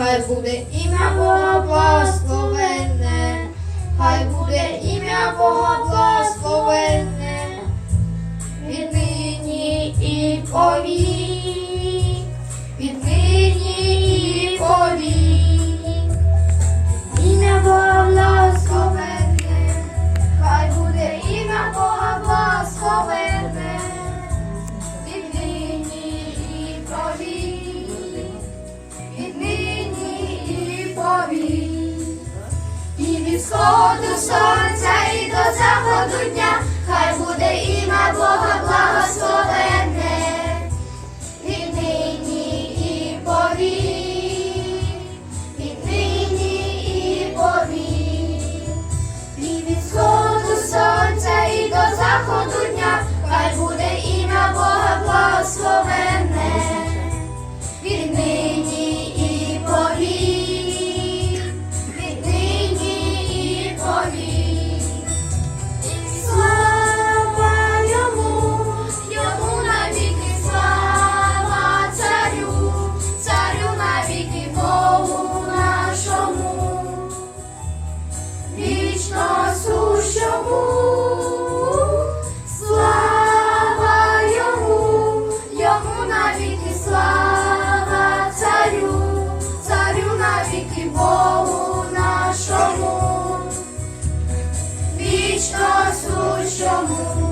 хай буде ім'я Бога благословено. for the sun. Вічно сущому.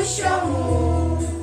nos chamou.